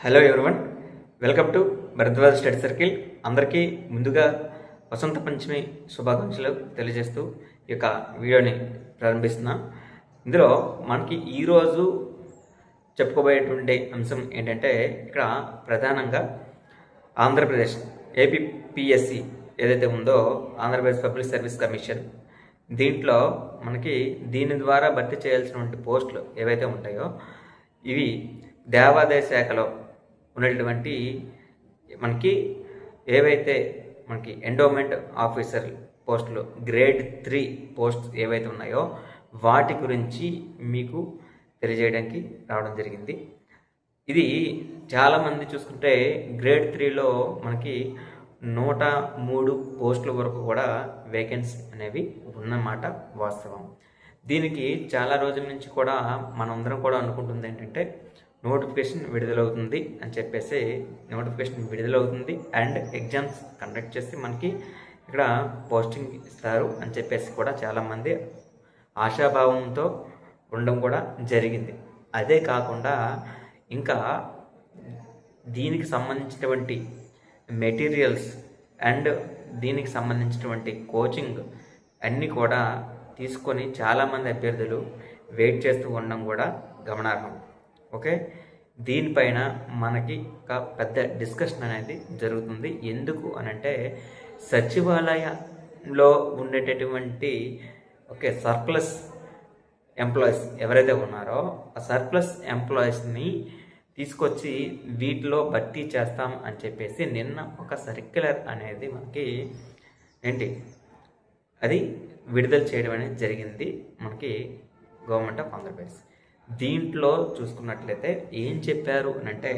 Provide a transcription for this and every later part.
Hello everyone welcome to Bharadwaj study circle అందరికీ ముందుగా వసంత పంచమి శుభాకాంక్షలు తెలియజేస్తూ ఈ యొక్క వీడియోని ప్రారంభిస్తున్నాం. ఇందులో మనకి ఈరోజు చెప్పుకోబోయేటువంటి అంశం ఏంటంటే ఇక్కడ ప్రధానంగా ఆంధ్రప్రదేశ్ ఏపీఎస్సి ఏదైతే ఉందో ఆంధ్రప్రదేశ్ పబ్లిక్ సర్వీస్ కమిషన్ దీంట్లో మనకి దీని ద్వారా భర్తీ చేయాల్సినటువంటి పోస్టులు ఏవైతే ఉంటాయో ఇవి దేవాదాయ శాఖలో ఉన్నటువంటి మనకి ఏవైతే మనకి ఎండోమెంట్ ఆఫీసర్ పోస్టులు గ్రేడ్ త్రీ పోస్ట్ ఏవైతే ఉన్నాయో వాటి గురించి మీకు తెలియజేయడానికి రావడం జరిగింది. ఇది చాలామంది చూసుకుంటే గ్రేడ్ త్రీలో మనకి నూట మూడు పోస్టుల వరకు కూడా వేకెన్సీ అనేవి ఉన్నమాట వాస్తవం. దీనికి చాలా రోజుల నుంచి కూడా మనందరం కూడా అనుకుంటుంది ఏంటంటే నోటిఫికేషన్ విడుదలవుతుంది అని చెప్పేసి నోటిఫికేషన్ విడుదలవుతుంది అండ్ ఎగ్జామ్స్ కండక్ట్ చేసి మనకి ఇక్కడ పోస్టింగ్ ఇస్తారు అని చెప్పేసి కూడా చాలామంది ఆశాభావంతో ఉండడం కూడా జరిగింది. అదే కాకుండా ఇంకా దీనికి సంబంధించినటువంటి మెటీరియల్స్ అండ్ దీనికి సంబంధించినటువంటి కోచింగ్ అన్నీ కూడా తీసుకొని చాలామంది అభ్యర్థులు వెయిట్ చేస్తూ ఉండడం కూడా గమనార్హం. ఓకే? దీనిపైన మనకి ఒక పెద్ద డిస్కషన్ అనేది జరుగుతుంది. ఎందుకు అనంటే సచివాలయంలో ఉండేటటువంటి ఓకే సర్ప్లస్ ఎంప్లాయీస్ ఎవరైతే ఉన్నారో ఆ సర్ప్లస్ ఎంప్లాయీస్ని తీసుకొచ్చి వీటిలో భర్తీ చేస్తాం అని చెప్పేసి నిన్న ఒక సర్క్యులర్ అనేది మనకి ఏంటి? అది విడుదల చేయడం అనేది జరిగింది. మనకి గవర్నమెంట్ ఆఫ్ ఆంధ్రప్రదేశ్. దీంట్లో చూసుకున్నట్లయితే ఏం చెప్పారు అని అంటే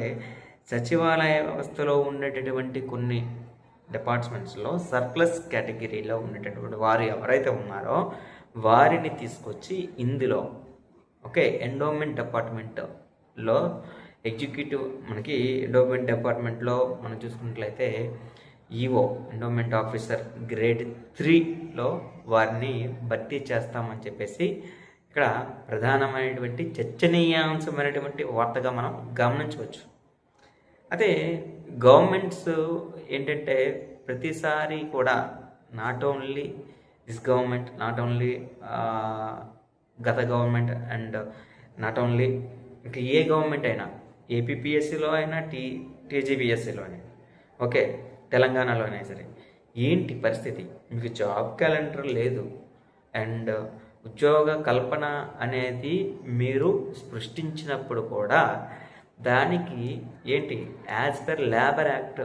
సచివాలయ వ్యవస్థలో ఉండేటటువంటి కొన్ని డిపార్ట్మెంట్స్లో సర్ప్లస్ కేటగిరీలో ఉండేటటువంటి వారు ఎవరైతే ఉన్నారో వారిని తీసుకొచ్చి ఇందులో ఓకే ఎండోమెంట్ డిపార్ట్మెంట్లో ఎగ్జిక్యూటివ్ మనకి ఎండోమెంట్ డిపార్ట్మెంట్లో మనం చూసుకున్నట్లయితే ఈఓ ఎండోమెంట్ ఆఫీసర్ గ్రేడ్ త్రీలో వారిని భర్తీ చేస్తామని చెప్పేసి ఇక్కడ ప్రధానమైనటువంటి చర్చనీయాంశమైనటువంటి వార్తగా మనం గమనించవచ్చు. అదే గవర్నమెంట్స్ ఏంటంటే ప్రతిసారి కూడా not only this government not only గత గవర్నమెంట్ అండ్ నాట్ ఓన్లీ ఇంకా ఏ గవర్నమెంట్ అయినా ఏపీపీఎస్సీలో అయినా టీ టీజీబీఎస్సీలో అయినా ఓకే తెలంగాణలో అయినా సరే ఏంటి పరిస్థితి? మీకు జాబ్ క్యాలెండర్ లేదు. అండ్ ఉద్యోగ కల్పన అనేది మీరు సృష్టించినప్పుడు కూడా దానికి ఏంటి? As per labour act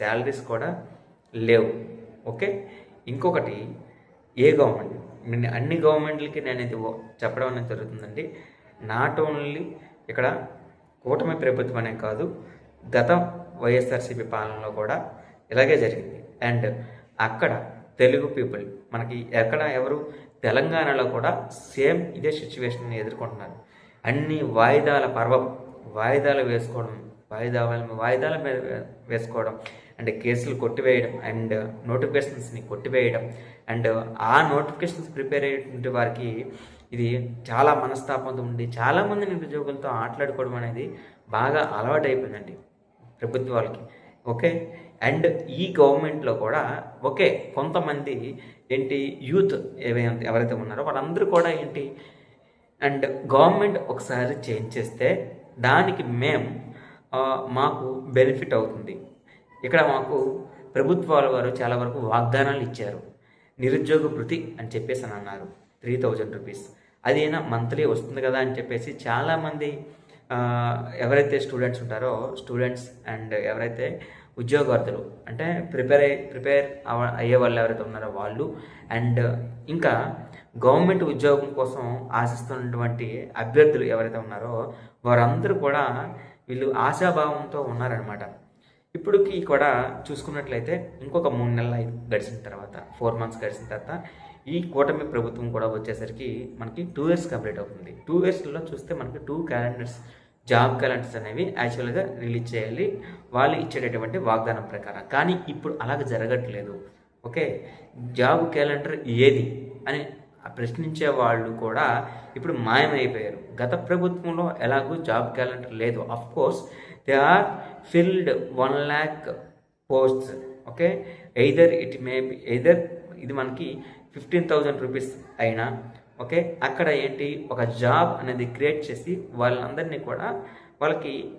salaries కూడా లేవు. ఓకే ఇంకొకటి ఏ గవర్నమెంట్ నేను అన్ని గవర్నమెంట్లకి నేను ఇది ఓ- చెప్పడం అనేది జరుగుతుందండి. నాట్ ఓన్లీ ఇక్కడ కూటమి ప్రభుత్వం అనే కాదు గత వైఎస్ఆర్సీపీ పాలనలో కూడా ఇలాగే జరిగింది. అండ్ అక్కడ తెలుగు పీపుల్ మనకి ఎక్కడ ఎవరు తెలంగాణలో కూడా సేమ్ ఇదే సిచ్యువేషన్ ఎదుర్కొంటున్నారు. అన్ని వాయిదాల పర్వం వాయిదాలు వేసుకోవడం వాయిదాల వాయిదాల మీద వేసుకోవడం అండ్ కేసులు కొట్టివేయడం అండ్ నోటిఫికేషన్స్ని కొట్టివేయడం అండ్ ఆ నోటిఫికేషన్స్ ప్రిపేర్ అయ్యేటువంటి వారికి ఇది చాలా మనస్తాపంతో ఉండి చాలామంది నిరుద్యోగులతో ఆటలాడుకోవడం అనేది బాగా అలవాటు అయిపోయిందండి ప్రభుత్వాలకి. ఓకే? అండ్ ఈ గవర్నమెంట్లో కూడా ఒకే కొంతమంది ఏంటి యూత్ ఏవైతే ఎవరైతే ఉన్నారో వాళ్ళందరూ కూడా ఏంటి అండ్ గవర్నమెంట్ ఒకసారి చేంజ్ చేస్తే దానికి మేము మాకు బెనిఫిట్ అవుతుంది. ఇక్కడ మాకు ప్రభుత్వాల వారు చాలా వరకు వాగ్దానాలు ఇచ్చారు. నిరుద్యోగ భృతి అని చెప్పేసి అని అన్నారు. Three thousand rupees. అదేనా మంత్లీ వస్తుంది కదా అని చెప్పేసి చాలామంది ఎవరైతే స్టూడెంట్స్ ఉంటారో స్టూడెంట్స్ అండ్ ఎవరైతే ఉద్యోగార్థులు అంటే ప్రిపేర్ అయ్యి ప్రిపేర్ అవ అయ్యే వాళ్ళు ఎవరైతే ఉన్నారో వాళ్ళు. అండ్ ఇంకా గవర్నమెంట్ ఉద్యోగం కోసం ఆశిస్తున్నటువంటి అభ్యర్థులు ఎవరైతే ఉన్నారో వారందరూ కూడా వీళ్ళు ఆశాభావంతో ఉన్నారనమాట ఇప్పుడుకి కూడా చూసుకున్నట్లయితే ఇంకొక మూడు నెలలు అయి- గడిచిన తర్వాత ఫోర్ మంత్స్ గడిచిన తర్వాత ఈ కూటమి ప్రభుత్వం కూడా వచ్చేసరికి మనకి టూ ఇయర్స్ కంప్లీట్ అవుతుంది. టూ ఇయర్స్లో చూస్తే మనకి టూ క్యాలెండర్స్ జాబ్ క్యాలెండర్స్ అనేవి యాక్చువల్గా రిలీజ్ చేయాలి. వాళ్ళు ఇచ్చేటటువంటి వాగ్దానం ప్రకారం. కానీ ఇప్పుడు అలాగ జరగట్లేదు. ఓకే? జాబ్ క్యాలెండర్ ఏది? అని ప్రశ్నించే వాళ్ళు కూడా ఇప్పుడు మాయమైపోయారు. గత ప్రభుత్వంలో ఎలాగూ జాబ్ క్యాలెండర్ లేదు. Of course they are filled one lakh posts okay? Either it may be either ఇది మనకి ఫిఫ్టీన్ థౌజండ్ రూపీస్ అయినా ఓకే? అక్కడ ఏంటి? ఒక జాబ్ అనేది క్రియేట్ చేసి వాళ్ళందరినీ కూడా వాళ్ళకి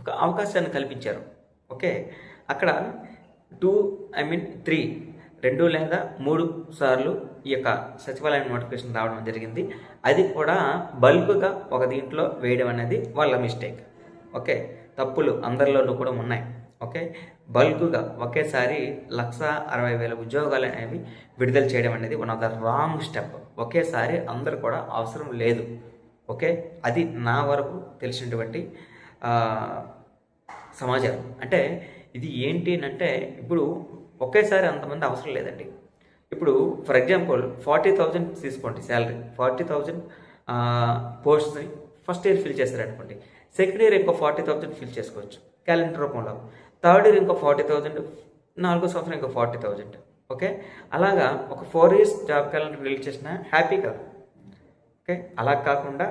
ఒక అవకాశాన్ని కల్పించారు. ఓకే? అక్కడ టూ ఐ మీన్ త్రీ రెండు లేదా మూడు సార్లు ఈ యొక్క సచివాలయం నోటిఫికేషన్ రావడం జరిగింది. అది కూడా బల్క్గా ఒక దీంట్లో వేయడం అనేది వాళ్ళ మిస్టేక్. ఓకే? తప్పులు అందరిలోనూ కూడా ఉన్నాయి. ఓకే? బల్క్గా ఒకేసారి లక్ష అరవై వేల ఉద్యోగాలు అనేవి విడుదల చేయడం అనేది one of the wrong step ఒకేసారి అందరు కూడా అవసరం లేదు. ఓకే? అది నా వరకు తెలిసినటువంటి సమాచారం. అంటే ఇది ఏంటి అంటే ఇప్పుడు ఒకేసారి అంతమంది అవసరం లేదండి. ఇప్పుడు ఫర్ ఎగ్జాంపుల్ ఫార్టీ థౌజండ్ తీసుకోండి శాలరీ ఫార్టీ థౌజండ్ పోస్ట్ని ఫస్ట్ ఇయర్ ఫిల్ చేస్తారనుకోండి సెకండ్ ఇయర్ ఇంకో ఫార్టీ థౌజండ్ ఫిల్ చేసుకోవచ్చు. క్యాలెండర్ రూపంలో. థర్డ్ ఇయర్ ఇంకో ఫార్టీ థౌజండ్ నాలుగో సంవత్సరం ఇంకో ఫార్టీ థౌజండ్. ఓకే? అలాగా ఒక four years job calendar release చేసిన హ్యాపీ కాదు. ఓకే? అలా కాకుండా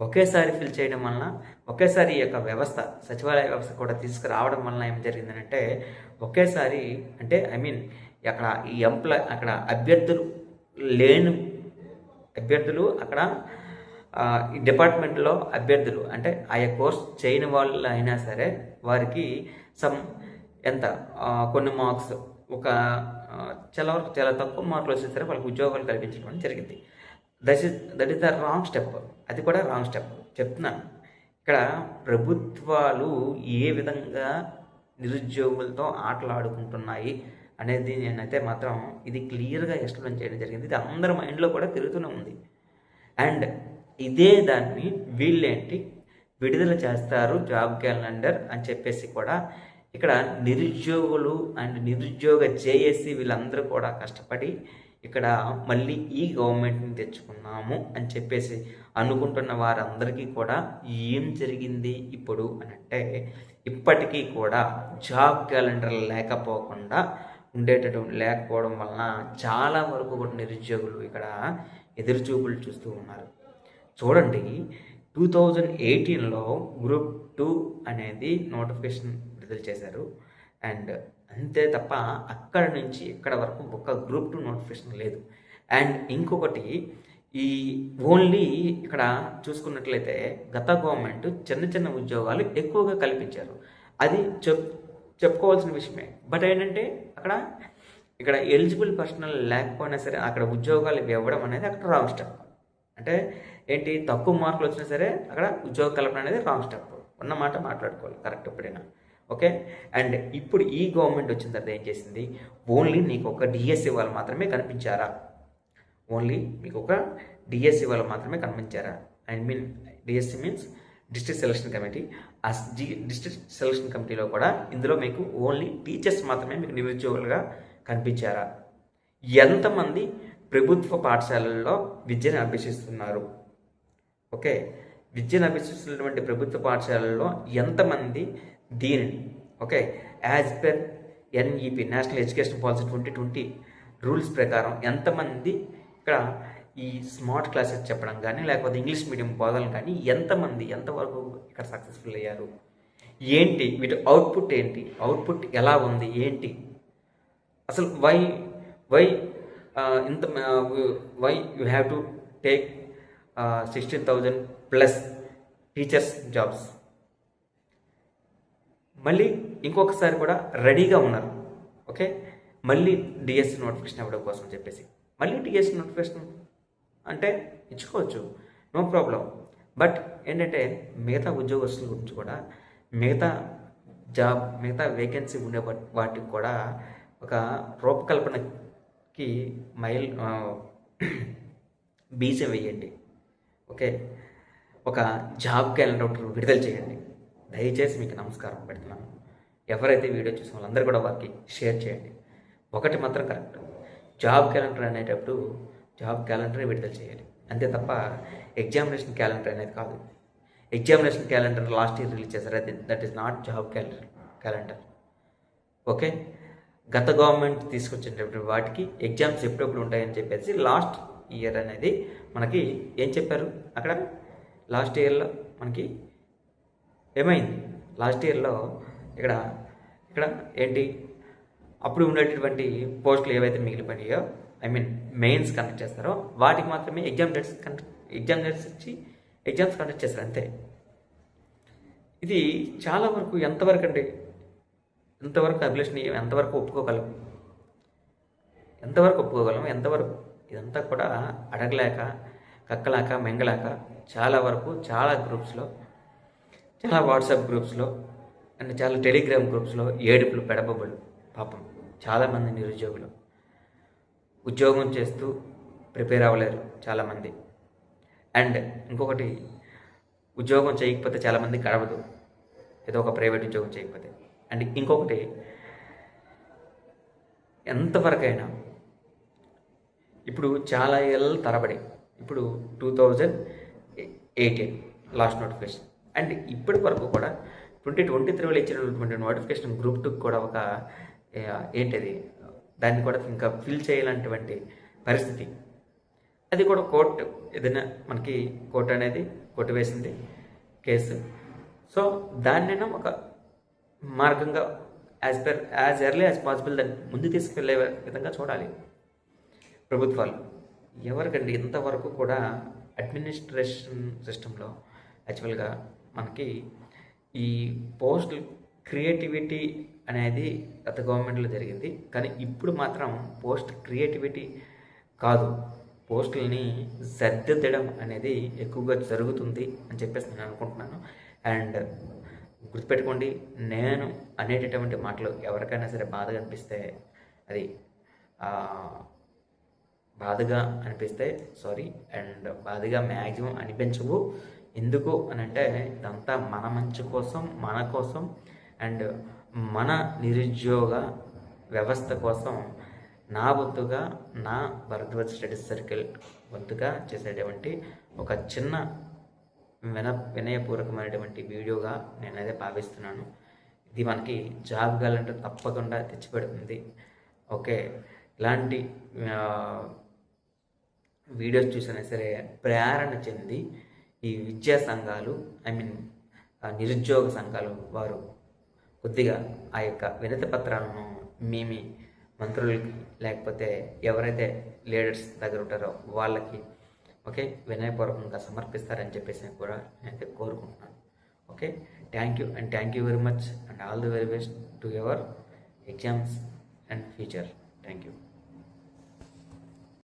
ఒకేసారి ఫిల్ చేయడం వలన ఒకేసారి ఈ యొక్క వ్యవస్థ సచివాలయ వ్యవస్థ కూడా తీసుకురావడం వలన ఏం జరిగిందంటే ఒకేసారి అంటే ఐ మీన్ అక్కడ ఈ ఎంప్లాయ్ అక్కడ అభ్యర్థులు లేని అభ్యర్థులు అక్కడ ఈ డిపార్ట్మెంట్లో అభ్యర్థులు అంటే ఆయా కోర్స్ చేయని వాళ్ళు అయినా సరే వారికి సమ్ ఎంత? కొన్ని మార్క్స్ ఒక చాలా వరకు చాలా తక్కువ మార్కులు వచ్చినా సరే వాళ్ళకి ఉద్యోగాలు కల్పించడం జరిగింది. That is that is the wrong step. అది కూడా రాంగ్ స్టెప్. చెప్తున్నాను. ఇక్కడ ప్రభుత్వాలు ఏ విధంగా నిరుద్యోగులతో ఆటలాడుకుంటున్నాయి అనేది నేనైతే మాత్రం ఇది క్లియర్గా ఎక్స్ప్లెయిన్ చేయడం జరిగింది. ఇది అందరి మైండ్లో కూడా తిరుగుతూనే ఉంది. అండ్ ఇదే దాన్ని వీళ్ళేంటి? విడుదల చేస్తారు జాబ్ క్యాలెండర్ అని చెప్పేసి కూడా ఇక్కడ నిరుద్యోగులు అండ్ నిరుద్యోగ జేఏసీ వీళ్ళందరూ కూడా కష్టపడి ఇక్కడ మళ్ళీ ఈ గవర్నమెంట్ని తెచ్చుకున్నాము అని చెప్పేసి అనుకుంటున్న వారందరికీ కూడా ఏం జరిగింది ఇప్పుడు అని అంటే ఇప్పటికీ కూడా జాబ్ క్యాలెండర్ లేకపోకుండా ఉండేటటువంటి లేకపోవడం వలన చాలా వరకు కూడా నిరుద్యోగులు ఇక్కడ ఎదురుచూపులు చూస్తూ ఉన్నారు. చూడండి టూ థౌజండ్ ఎయిటీన్లో గ్రూప్ టూ అనేది నోటిఫికేషన్ విడుదల చేశారు. అండ్ అంతే తప్ప అక్కడ నుంచి ఇక్కడ వరకు ఒక గ్రూప్ టూ నోటిఫికేషన్ లేదు. అండ్ ఇంకొకటి ఈ ఓన్లీ ఇక్కడ చూసుకున్నట్లయితే గత గవర్నమెంట్ చిన్న చిన్న ఉద్యోగాలు ఎక్కువగా కల్పించారు. అది చెప్ చెప్పుకోవాల్సిన విషయమే. బట్ ఏంటంటే అక్కడ ఇక్కడ ఎలిజిబుల్ పర్సనల్ లేకపోయినా సరే అక్కడ ఉద్యోగాలు ఇవ్వడం అనేది అక్కడ రాంగ్ స్టెప్. అంటే ఏంటి? తక్కువ మార్కులు వచ్చినా సరే అక్కడ ఉద్యోగ కల్పన అనేది రాంగ్ స్టెప్. ఉన్న మాట మాట్లాడుకోవాలి కరెక్ట్ ఎప్పుడైనా. ఓకే? అండ్ ఇప్పుడు ఈ గవర్నమెంట్ వచ్చిన తర్వాత ఏం చేసింది? ఓన్లీ నీకు ఒక డిఎస్సి వాళ్ళు మాత్రమే కనిపించారా? ఓన్లీ మీకు ఒక డిఎస్సి వాళ్ళు మాత్రమే కనిపించారా? I mean DSC means district selection committee. ఆ జి డిస్ట్రిక్ట్ సెలక్షన్ కమిటీలో కూడా ఇందులో మీకు ఓన్లీ టీచర్స్ మాత్రమే మీకు నిరుద్యోగులుగా కనిపించారా? ఎంతమంది ప్రభుత్వ పాఠశాలల్లో విద్యను అభ్యసిస్తున్నారు. ఓకే? విద్యను అభ్యసిస్తున్నటువంటి ప్రభుత్వ పాఠశాలల్లో ఎంతమంది దీనిని okay? As per NEP national education policy twenty twenty rules ప్రకారం ఎంతమంది ఇక్కడ ఈ స్మార్ట్ క్లాసెస్ చెప్పడం కానీ లేకపోతే ఇంగ్లీష్ మీడియం బోధనలు కానీ ఎంతమంది ఎంతవరకు ఇక్కడ సక్సెస్ఫుల్ అయ్యారు? ఏంటి వీటి అవుట్పుట్ ఏంటి? అవుట్పుట్ ఎలా ఉంది? ఏంటి? అసలు వై వై ఇంత why you have to take sixteen thousand plus teachers jobs మళ్ళీ ఇంకొకసారి కూడా రెడీగా ఉన్నారు. ఓకే? మళ్ళీ డిఎస్సి నోటిఫికేషన్ ఇవ్వడం కోసం చెప్పేసి. మళ్ళీ డిఎస్సి నోటిఫికేషన్ అంటే ఇచ్చుకోవచ్చు. నో ప్రాబ్లం బట్ ఏంటంటే మిగతా ఉద్యోగస్తుల గురించి కూడా మిగతా జాబ్ మిగతా వేకెన్సీ ఉండే వాటికి కూడా ఒక రూపకల్పన కి మైల్ బీజం వేయండి. ఓకే? ఒక జాబ్ క్యాలెండర్ ఒకటి విడుదల చేయండి. దయచేసి మీకు నమస్కారం పెడుతున్నాను. ఎవరైతే వీడియో చూసిన వాళ్ళందరూ కూడా వారికి షేర్ చేయండి. ఒకటి మాత్రం కరెక్ట్. జాబ్ క్యాలెండర్ అనేటప్పుడు జాబ్ క్యాలెండర్ని విడుదల చేయాలి. అంతే తప్ప ఎగ్జామినేషన్ క్యాలెండర్ అనేది కాదు. Examination calendar last year release చేశారు. అది that is not job calendar calendar. Okay? గత గవర్నమెంట్ తీసుకొచ్చినటువంటి వాటికి ఎగ్జామ్స్ ఎప్పుడప్పుడు ఉంటాయని చెప్పేసి లాస్ట్ ఇయర్ అనేది మనకి ఏం చెప్పారు అక్కడ? లాస్ట్ ఇయర్లో మనకి ఏమైంది? లాస్ట్ ఇయర్లో ఇక్కడ ఇక్కడ ఏంటి? అప్పుడు ఉండేటటువంటి పోస్టులు ఏవైతే మిగిలిపోయాయో ఐ మీన్ మెయిన్స్ కండక్ట్ చేస్తారో వాటికి మాత్రమే exam dates conduct exam dates ఇచ్చి ఎగ్జామ్స్ కండక్ట్ చేస్తారు అంతే. ఇది చాలా వరకు ఎంతవరకు అంటే ఇంతవరకు అభిలషణ ఎంతవరకు ఒప్పుకోగలం? ఎంతవరకు ఒప్పుకోగలం? ఎంతవరకు? ఇదంతా కూడా అడగలేక కక్కలాక మెంగలాక చాలా వరకు చాలా గ్రూప్స్లో చాలా వాట్సాప్ గ్రూప్స్లో అండ్ చాలా టెలిగ్రామ్ గ్రూప్స్లో ఏడుపులు పెడబొబ్బలు పాపం చాలామంది నిరుద్యోగులు ఉద్యోగం చేస్తూ ప్రిపేర్ అవ్వలేరు చాలామంది. అండ్ ఇంకొకటి ఉద్యోగం చేయకపోతే చాలామంది గడవదు. ఏదో ఒక ప్రైవేట్ ఉద్యోగం చేయకపోతే. అండ్ ఇంకొకటి ఎంతవరకైనా ఇప్పుడు చాలా ఏళ్ళ తరబడి ఇప్పుడు two thousand eighteen last notification. And ఇప్పటి వరకు కూడా ట్వంటీ ట్వంటీ త్రీలో ఇచ్చినటువంటి నోటిఫికేషన్ గ్రూప్ టూకి కూడా ఒక ఏ, ఏంటిది దాన్ని కూడా ఇంకా ఫిల్ చేయాలంటువంటి పరిస్థితి. అది కూడా కోర్టు ఏదైనా మనకి కోర్టు అనేది కొట్టివేసింది కేసు. సో దాన్నైనా ఒక మార్గంగా as per as early as possible దాన్ని ముందు తీసుకెళ్ళే విధంగా చూడాలి. ప్రభుత్వాలు ఎవరికండి ఇంతవరకు కూడా అడ్మినిస్ట్రేషన్ సిస్టంలో యాక్చువల్గా మనకి ఈ పోస్ట్ క్రియేటివిటీ అనేది గత గవర్నమెంట్లో జరిగింది. కానీ ఇప్పుడు మాత్రం పోస్ట్ క్రియేటివిటీ కాదు. పోస్టులని సర్దిద్దడం అనేది ఎక్కువగా జరుగుతుంది అని చెప్పేసి నేను అనుకుంటున్నాను. అండ్ గుర్తుపెట్టుకోండి నేను అనేటటువంటి మాటలు ఎవరికైనా సరే బాధగా అనిపిస్తే అది బాధగా అనిపిస్తే సారీ అండ్ బాధగా మ్యాక్సిమం అనిపించవు. ఎందుకు అని అంటే ఇదంతా మన మంచి కోసం మన కోసం అండ్ మన నిరుద్యోగ వ్యవస్థ కోసం నా వంతుగా నా భరద్వాజ్ స్టడీస్ సర్కిల్ వంతుగా చేసేటువంటి ఒక చిన్న విన వినయపూర్వకమైనటువంటి వీడియోగా నేనైతే భావిస్తున్నాను. ఇది మనకి జాబ్ కావాలంటే తప్పకుండా తెచ్చిపెడుతుంది. ఓకే. ఇలాంటి వీడియోస్ చూసినా సరే ప్రేరణ చెంది ఈ విద్యా సంఘాలు ఐ మీన్ నిరుద్యోగ సంఘాలు వారు కొద్దిగా ఆ యొక్క వినతి పత్రాలను మేమి మంత్రులకి లేకపోతే ఎవరైతే లీడర్స్ దగ్గర ఉంటారో వాళ్ళకి ఓకే? వినయపూర్వకంగా సమర్పిస్తారని చెప్పేసి కూడా నేనైతే కోరుకుంటున్నాను. Okay? Thank you and thank you very much and all the very best to your exams and future thank you